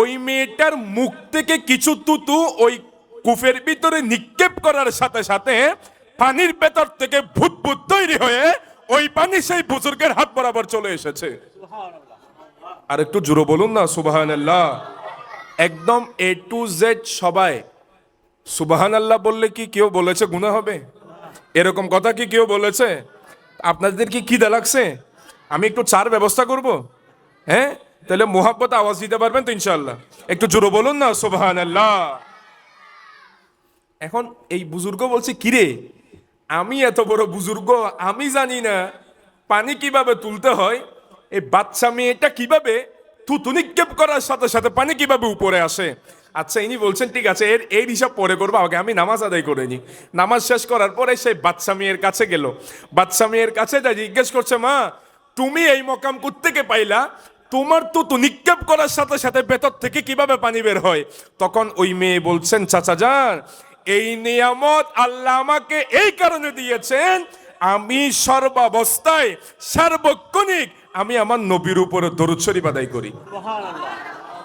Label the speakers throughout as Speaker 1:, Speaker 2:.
Speaker 1: ওই মেয়েটার মুখ থেকে কিছু তুতু ওই কুফের ভিতরে নিক্ষেপ করার সাথে সাথে পানির ভেতর থেকে ভূত ভূত তৈরি হয়ে ওই পানি সেই বুজুর্গের হাত বরাবর চলে এসেছে। আর একটু জুড়ো বলুন না সুবাহান আল্লাহ একদম এ টু জেড সবাই। সুবাহান আল্লাহ বললে কি কেউ বলেছে গুণা হবে? এরকম কথা কি কেউ বলেছে? আপনাদের কি খিদে লাগছে? আমি একটু চার ব্যবস্থা করব? হ্যাঁ? তাহলে মোহাব্বত আওয়াজ দিতে পারবেন তো ইনশাল্লাহ একটু জোরো বলুন না সুবাহান এখন এই বুজুর্গ বলছে, কিরে, আমি এত বড় বুজুর্গ, আমি জানি না পানি কীভাবে তুলতে হয়, এই বাচ্চা মেয়েটা কীভাবে থুতু নিক্ষেপ করার সাথে সাথে পানি কীভাবে উপরে আসে? আচ্ছা ইনি বলছেন, ঠিক আছে, এর এই হিসাব পরে করব, আগে আমি নামাজ আদায় করে নি নামাজ শেষ করার পরে সেই বাচ্চা মেয়ের কাছে গেল। বাচ্চা মেয়ের কাছে যা জিজ্ঞেস করছে, মা, তুমি এই মকাম থেকে পাইলা? তোমার তো তো নিক্ষেপ করার সাথে সাথে ভেতর থেকে কীভাবে পানি বের হয়? তখন ওই মেয়ে বলছেন চাচা যান এই নিয়ামত আল্লাহ আমাকে এই কারণে দিয়েছেন আমি সর্বাবস্থায় সার্বক্ষণিক আমি আমার নবীর উপরে শরীফ আদায় করি।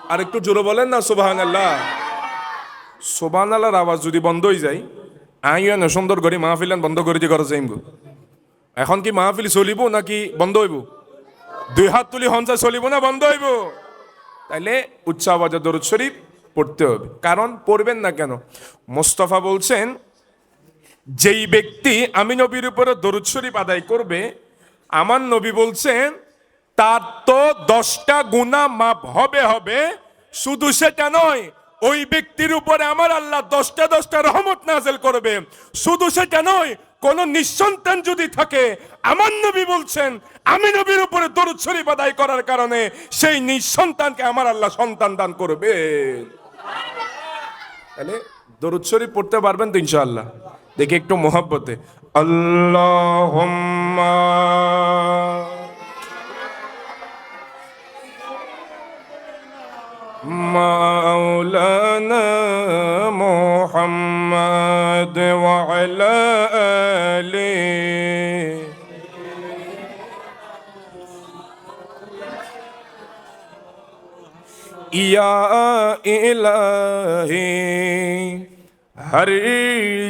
Speaker 1: আর একটু জোরে বলেন না সোবাহান আল্লাহ সোবাহান আল্লাহর আওয়াজ যদি বন্ধ হয়ে যায় আইয়া না সুন্দর করে মাহফিলান বন্ধ করে দিয়ে ঘরে যাইব এখন কি মাহফিল চলিব নাকি বন্ধ হইব? দুই হাত তুলি হঞ্চা চলিব না, বন্ধ হইব। তাইলে উচ্চ দরুদ শরীফ পড়তে হবে। কারণ পড়বেন না কেন? মোস্তফা বলছেন, যেই ব্যক্তি আমি নবীর উপরে দরুদ শরীফ আদায় করবে, আমার নবী বলছেন, তার তো দশটা গুণা মাপ হবে হবে, শুধু সেটা নয়, ওই ব্যক্তির উপরে আমার আল্লাহ দশটা দশটা রহমত নাজেল করবে। শুধু সেটা নয় কোন নিঃসন্তান যদি থাকে, আমার নবী বলছেন, আমি নবীর উপরে দরুদ শরীফ আদায় করার কারণে সেই নিঃসন্তানকে আমার আল্লাহ সন্তান দান করবে। তাহলে দরুদ শরীফ পড়তে পারবেন তো ইনশাআল্লাহ। দেখি একটু মোহাব্বতে। আল্লাহ مولانا محمد وعلى آله. يا إلهي هر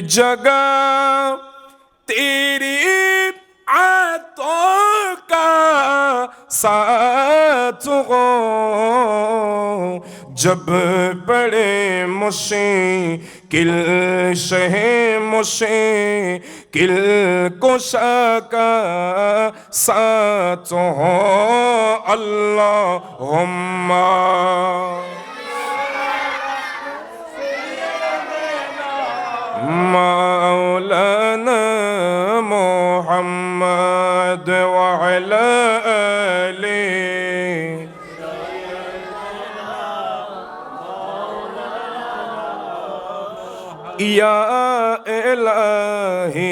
Speaker 1: جگا تیری عطوں کا ساتھ ہو۔ جب پڑے مشکل سے مشکل کو شکا ساتھ ہو اللہ مولانا محمد وعلى آله یا الہی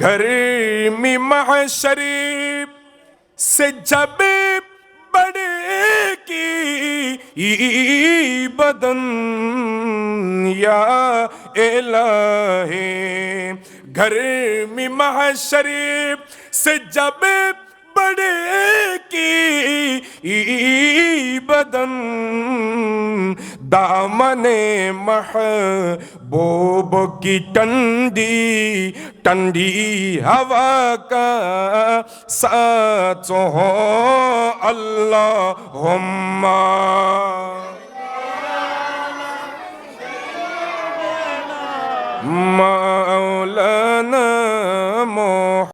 Speaker 1: گرمی محشر سے جب بڑے کی بدن یا الہی گرمی محشر سے جب بڑے کی بدن की बदन दामने महबूब की टंडी टंडी हवा का साथ हो अल्लाह मौलाना मोह